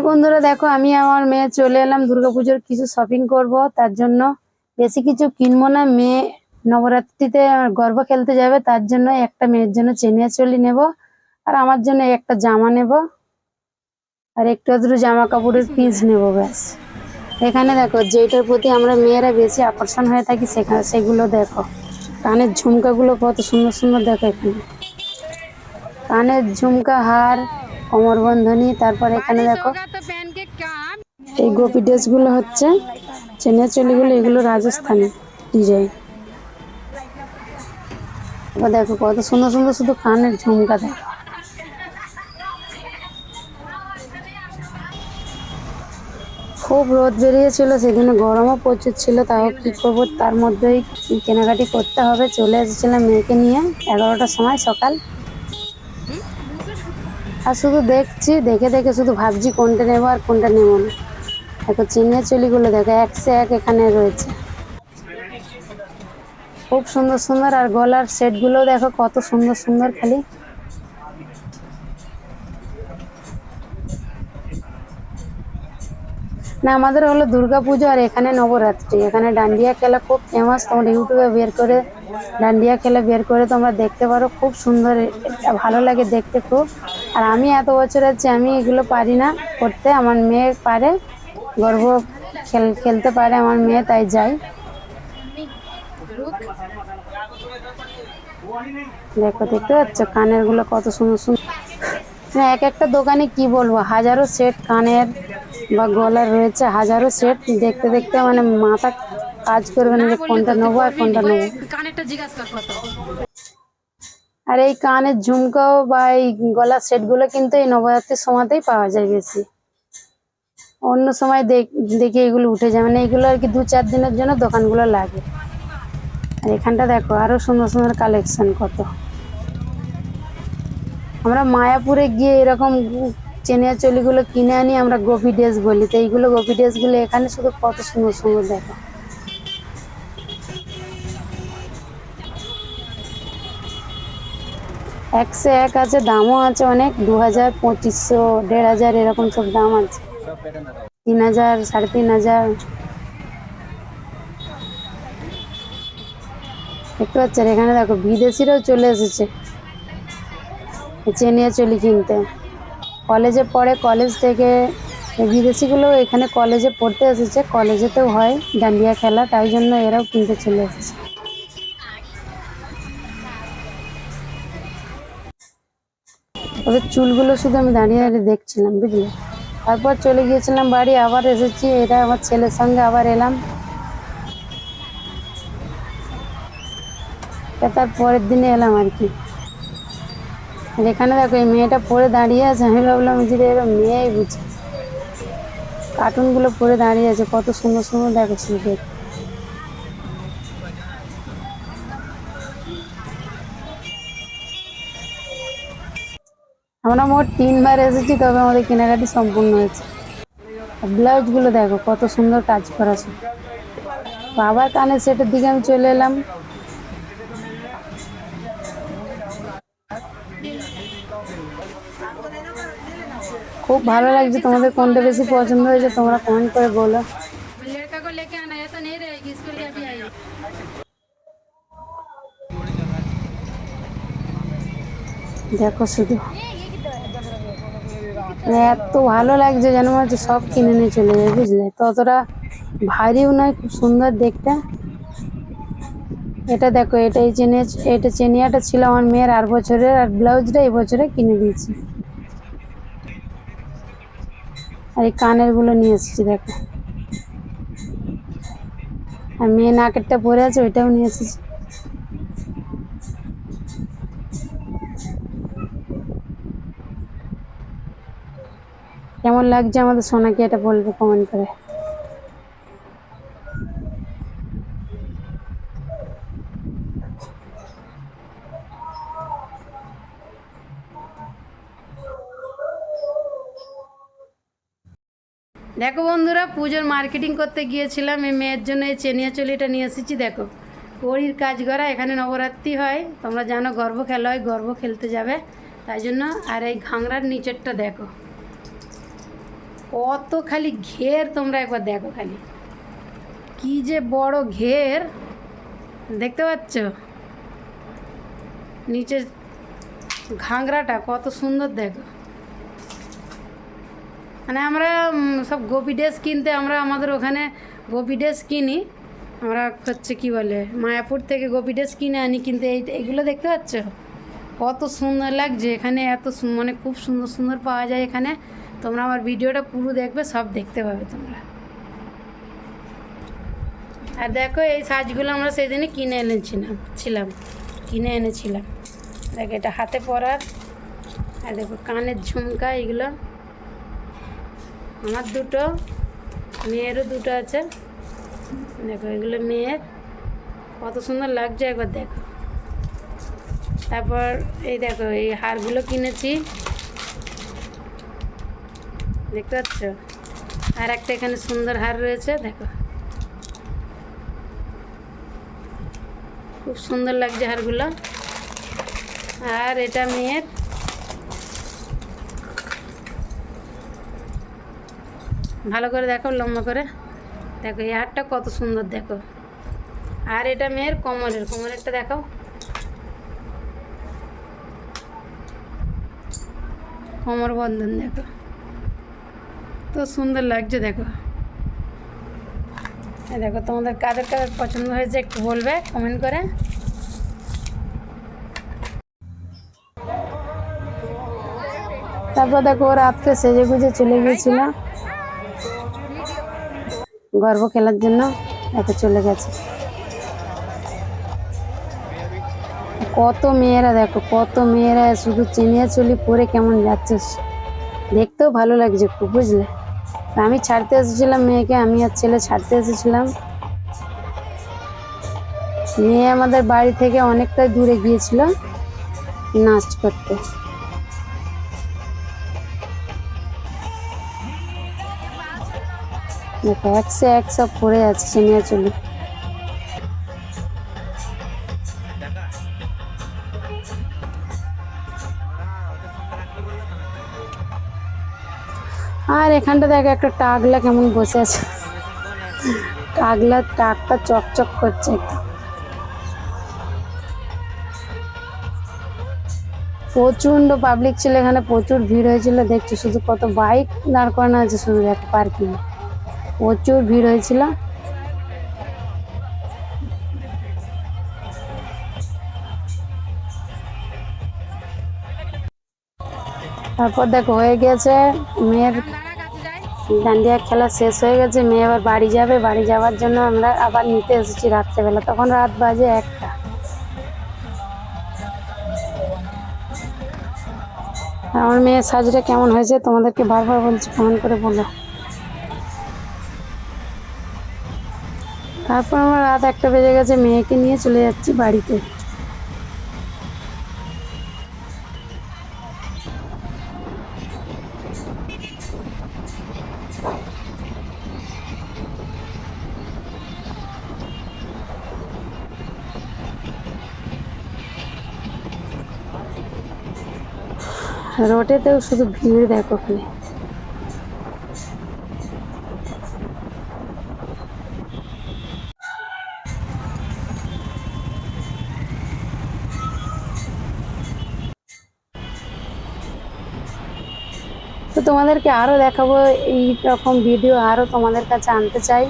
High বন্ধুরা, দেখো, আমি আমার মেয়ে চলে এলাম দুর্গাপুজোর কিছু শপিং করব। তার জন্য বেশি কিছু কিনবো না। মেয়ে নবরাত্রিতে গর্ব খেলতে যাবে, তার জন্য একটা মেয়ের জন্য চেনিয়া চলি নেব আর আমার জন্য একটা জামা নেব আর একটু আধটু জামা কাপড়ের পিস নেব, ব্যাস। এখানে দেখো যেটার প্রতি আমরা মেয়েরা বেশি আকর্ষণ হয়ে থাকি সেখানে সেগুলো দেখো। কানের ঝুমকাগুলো কত সুন্দর সুন্দর দেখো এখানে। কানের ঝুমকা, হার কোমরবন্ধনী তারপর এখানে দেখো এই গোপি ড্রেসগুলো হচ্ছে চেনিয়া চলিগুলো এগুলো রাজস্থানি ডিজাইন। এবার দেখো কত সুন্দর সুন্দর শুধু কানের ঝুমকা দেখো খুব রোদ বেরিয়েছিল সেদিনে গরমও প্রচুর ছিল তাও কি করব? তার মধ্যেই কেনাকাটি করতে হবে চলে এসেছিলাম মেয়েকে নিয়ে এগারোটার সময় সকাল। আর শুধু দেখছি, দেখে দেখে শুধু ভাবছি কোনটা নেব আর কোনটা নেব না। দেখো চিনিয়া চলিগুলো দেখো একশো এক এখানে রয়েছে। খুব সুন্দর সুন্দর, আর গলার সেটগুলো দেখো কত সুন্দর সুন্দর খালি। না, আমাদের হলো পুজো আর এখানে নবরাত্রি। এখানে ডান্ডিয়া খেলা খুব ফেমাস তোমরা ইউটিউবে বের করে, ডান্ডিয়া খেলা বের করে তোমরা দেখতে পারো। খুব সুন্দর ভালো লাগে দেখতে খুব। আর আমি এত বছর আছি, আমি এগুলো পারি না করতে। আমার মেয়ে পারে, গর্ব খেল, খেলতে পারে আমার মেয়ে, তাই যাই। দেখো, দেখতে পাচ্ছ কানেরগুলো কত সুন্দর সুন্দর। মানে এক একটা দোকানে কি বলব, হাজারো সেট কানের বা গলার রয়েছে, হাজারো সেট। দেখতে দেখতে মানে মাথা কাজ করবে না যে কোনটা নেব আর কোনটা নেব। কানেরটা জিজ্ঞাসা আর এই কানের ঝুমকাও বা এই গলার সেটগুলো কিন্তু এই নবরাত্রির সময়তেই পাওয়া যায় বেশি। অন্য সময় দেখ- এগুলো উঠে যায়। মানে এগুলো আর কি দু চার দিনের জন্য দোকানগুলো লাগে। আর এখানটা দেখো, আরও সুন্দর সুন্দর কালেকশন কত। আমরা মায়াপুরে গিয়ে এরকম চেনিয়া চলিগুলো কিনে আনি, আমরা গোপি ড্রেস বলি। তো এইগুলো গোপি ড্রেসগুলো এখানে শুধু কত সুন্দর সুন্দর দেখো। একশো এক আছে, দামও আছে অনেক দু হাজার পঁচিশশো দেড় হাজার এরকম সব দাম আছে। তিন হাজার, সাড়ে তিন হাজার। দেখতে পাচ্ছেন, এখানে দেখো, বিদেশিরাও চলে এসেছে। চেনিয়া চলি কিনতে। কলেজে পড়ে, কলেজ থেকে বিদেশিগুলো এখানে কলেজে পড়তে এসেছে, কলেজেতেও হয়, ডান্ডিয়া খেলা, তাই জন্য এরাও কিনতে চলে এসেছে। ওদের চুলগুলো শুধু আমি দাঁড়িয়ে দাঁড়িয়ে দেখছিলাম, বুঝলে? তারপর চলে গিয়েছিলাম বাড়ি, আবার এসেছি এটা আমার ছেলের সঙ্গে আবার এলাম। তার পরের দিনে এলাম আর কি। এখানে দেখো, এই মেয়েটা পরে দাঁড়িয়ে আছে, আমি ভাবলাম যে এবার মেয়েই বুঝি। কার্টুনগুলো পরে দাঁড়িয়ে আছে, কত সুন্দর সুন্দর দেখো শুধু দেখতে। আমরা মোট তিনবার এসেছি, তবে আমাদের কেনাকাটি সম্পূর্ণ হয়েছে। ব্লাউজগুলো দেখো, কত সুন্দর কাজ করা ছিল বাবার কানে সেটের দিকে আমি চলে এলাম। খুব ভালো লাগছে, তোমাদের কোনটা বেশি পছন্দ হয়েছে, তোমরা কমেন্ট করে বলো। দেখো শুধু। এত ভালো লাগছে যেন মনে হচ্ছে সব কিনে নিয়ে চলে যায় বুঝলে? ততটা ভারীও নয়, খুব সুন্দর দেখতে। এটা দেখো এটা এই চেনে, এটা চেনিয়াটা ছিল আমার মেয়ের আর বছরের, আর ব্লাউজটা এই বছরে কিনে দিয়েছি। আর এই কানেরগুলো নিয়ে এসেছি, দেখো। আর মেয়ে নাকেরটা পরে আছে, ওইটাও নিয়ে এসেছি। কেমন লাগছে আমাদের সোনাকে এটা বলবে কমেন্ট করে? দেখো বন্ধুরা, পুজোর মার্কেটিং করতে গিয়েছিলাম, এই মেয়ের জন্য এই চেনিয়া চলিটা নিয়ে এসেছি, দেখো। কড়ির কাজ করা এখানে নবরাত্রি হয়, তোমরা জানো গর্ব খেলা হয়, গর্ব খেলতে যাবে। তাই জন্য আর এই ঘাংরার নিচেরটা দেখো। কত খালি ঘের তোমরা একবার দেখো খালি। কি যে বড় ঘের, দেখতে পাচ্ছ? নিচে ঘাংরাটা কত সুন্দর দেখো। মানে আমরা সব গোপি ড্রেস কিনতে আমরা আমাদের ওখানে গোপি ড্রেস কিনি। আমরা হচ্ছে কি বলে, মায়াপুর থেকে গোপি ড্রেস কিনে আনি, কিন্তু এই, এগুলো দেখতে পাচ্ছ? কত সুন্দর লাগছে এখানে, এত মানে খুব সুন্দর সুন্দর পাওয়া যায় এখানে। তোমরা আমার ভিডিওটা পুরো দেখবে, সব দেখতে পাবে তোমরা। আর দেখো, এই সাজগুলো আমরা সেদিনে কিনে এনেছিলাম, ছিলাম, কিনে এনেছিলাম। দেখো, এটা হাতে পরার, আর দেখো, কানের ঝুমকা, এগুলো। আমার দুটো, মেয়েরও দুটো আছে। দেখো, এগুলো মেয়ের। কত সুন্দর লাগছে, একবার দেখো। তারপর এই দেখো, এই হারগুলো কিনেছি। দেখতে পাচ্ছ? আর একটা এখানে সুন্দর হার রয়েছে, দেখো। খুব সুন্দর লাগছে হারগুলো। আর এটা মেয়ের ভালো করে দেখো, লম্বা করে। দেখো, এই হারটা কত সুন্দর, দেখো। আর এটা মেয়ের কোমরের, কোমরেরটা দেখো। কোমর বন্ধন দেখো। সুন্দর লাগছে, দেখো। দেখো, তোমাদের কাদের কাদের পছন্দ হয়েছে, একটু বলবে কমেন্ট করে। তারপর দেখো রাত্রে সেজে গুজে চলে গিয়েছিল। গর্ব খেলার জন্য দেখো চলে গেছে। কত মেয়েরা, দেখো, কত মেয়েরা শুধু চিনিয়ে চলি পরে কেমন যাচ্ছে। দেখতেও ভালো লাগছে খুব, বুঝলে? আমি ছাড়তে এসেছিলাম মেয়েকে, আমি আর ছেলে ছাড়তে এসেছিলাম। মেয়ে আমাদের বাড়ি থেকে অনেকটাই দূরে গিয়েছিল নাচ করতে। দেখো, একশো একশো পড়ে আছে নিয়ে চলি আর এখানটা দেখো একটা টাগলা কেমন বসে আছে। টাগলা টাকটা চকচক করছে প্রচণ্ড পাবলিক ছিল এখানে, প্রচুর ভিড় হয়েছিল, দেখছি শুধু কত বাইক দাঁড় করানো আছে, শুধু একটা পার্কিং প্রচুর ভিড় হয়েছিল। তারপর দেখো হয়ে গেছে, মেয়ের ডান্ডিয়া খেলা শেষ হয়ে গেছে, মেয়ে আবার বাড়ি যাবে, বাড়ি যাওয়ার জন্য আমরা আবার নিতে এসেছি রাত্রেবেলা। তখন রাত বাজে একটা। আমার মেয়ের সাজটা কেমন হয়েছে তোমাদেরকে বারবার বলছি, কমেন্ট করে বলো। তারপর আমার রাত একটা বেজে গেছে, মেয়েকে নিয়ে চলে যাচ্ছি বাড়িতে। রোডেতেও শুধু ভিড় দেখো খালি তো তোমাদেরকে আরও দেখাবো এই রকম ভিডিও আরও তোমাদের কাছে আনতে চাই।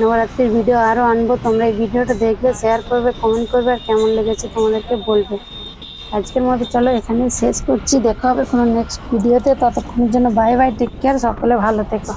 নবরাত্রির ভিডিও আরও আনব, তোমরা এই ভিডিওটা দেখবে শেয়ার করবে কমেন্ট করবে, আর কেমন লেগেছে তোমাদেরকে বলবে। আজকের মতো চলো এখানেই শেষ করছি। দেখা হবে কোনো নেক্সট ভিডিওতে ততক্ষণের জন্য বাই বাই টেক কেয়ার সকলে ভালো থেকো।